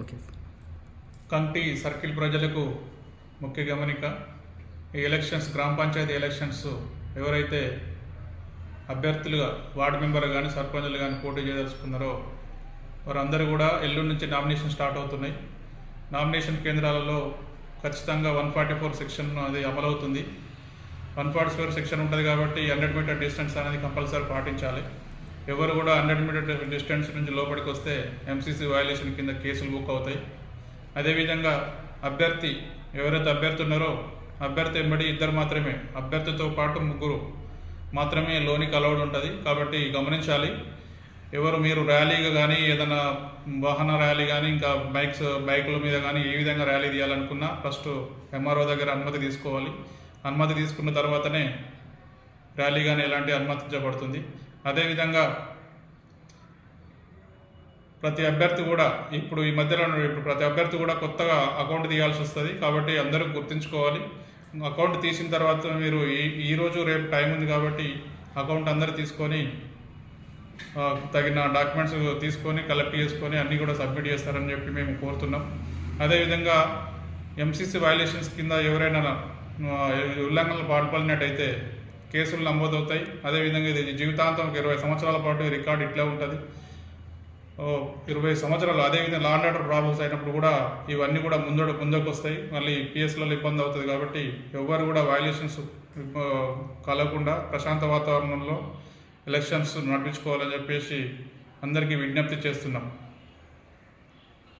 Okay కంటి circle ప్రజలకు ముఖ్య గమనిక ఈ ఎలక్షన్స్ గ్రామ పంచాయతీ ఎలక్షన్స్ ఎవరైతే అభ్యర్థులుగా వార్డు మెంబర్ కానీ సర్పంచులు కానీ పోటీ చేయదలుచుకున్నారో వారందరూ కూడా ఎల్లుండి నుంచి నామినేషన్ స్టార్ట్ అవుతున్నాయి. నామినేషన్ కేంద్రాలలో ఖచ్చితంగా వన్ ఫార్టీ ఫోర్ సెక్షన్ అది అమలవుతుంది. వన్ ఫార్టీ ఫోర్ సెక్షన్ ఉంటుంది కాబట్టి హండ్రెడ్ మీటర్ డిస్టెన్స్ అనేది కంపల్సరీ పాటించాలి. ఎవరు కూడా హండ్రెడ్ మీటర్ డిస్టెన్స్ నుంచి లోపలికి వస్తే ఎంసీసీ వయలేషన్ కింద కేసులు బుక్ అవుతాయి. అదేవిధంగా అభ్యర్థి ఎవరైతే అభ్యర్థి ఉన్నారో అభ్యర్థి ఎంబడి ఇద్దరు మాత్రమే అభ్యర్థితో పాటు ముగ్గురు మాత్రమే లోనికి అలౌడ్ ఉంటుంది. కాబట్టి గమనించాలి. ఎవరు మీరు ర్యాలీగా కానీ ఏదైనా వాహన ర్యాలీ కానీ ఇంకా బైక్స్ బైకుల మీద కానీ ఏ విధంగా ర్యాలీ తీయాలనుకున్నా ఫస్ట్ ఎంఆర్ఓ దగ్గర అనుమతి తీసుకోవాలి. అనుమతి తీసుకున్న తర్వాతనే ర్యాలీ కానీ ఎలాంటి అనుమతించబడుతుంది. అదేవిధంగా ప్రతి అభ్యర్థి కూడా ఇప్పుడు ఈ మధ్యలో ఇప్పుడు ప్రతి అభ్యర్థి కూడా కొత్తగా అకౌంట్ తీయాల్సి వస్తుంది. కాబట్టి అందరూ గుర్తుంచుకోవాలి. అకౌంట్ తీసిన తర్వాత మీరు ఈ ఈరోజు రేపు టైం ఉంది కాబట్టి అకౌంట్ అందరు తీసుకొని తగిన డాక్యుమెంట్స్ తీసుకొని కలెక్ట్ చేసుకొని అన్నీ కూడా సబ్మిట్ చేస్తారని చెప్పి మేము కోరుతున్నాం. అదేవిధంగా ఎంసీసీ వైలేషన్స్ కింద ఎవరైనా ఉల్లంఘనలు పాల్పడినట్టయితే కేసులు నమోదవుతాయి. అదేవిధంగా ఇది జీవితాంతం ఒక ఇరవై సంవత్సరాల పాటు రికార్డు ఇట్లా ఉంటుంది. ఓ, ఇరవై సంవత్సరాలు అదేవిధంగా లా అండ్ ఆర్డర్ ప్రాబ్లమ్స్ అయినప్పుడు కూడా ఇవన్నీ కూడా ముందడు ముందుకు వస్తాయి మళ్ళీ పిఎస్లలో ఇబ్బంది అవుతుంది కాబట్టి ఎవరు కూడా వయలేషన్స్ కలగకుండా ప్రశాంత వాతావరణంలో ఎలక్షన్స్ నడిపించుకోవాలని చెప్పేసి అందరికీ విజ్ఞప్తి చేస్తున్నాం.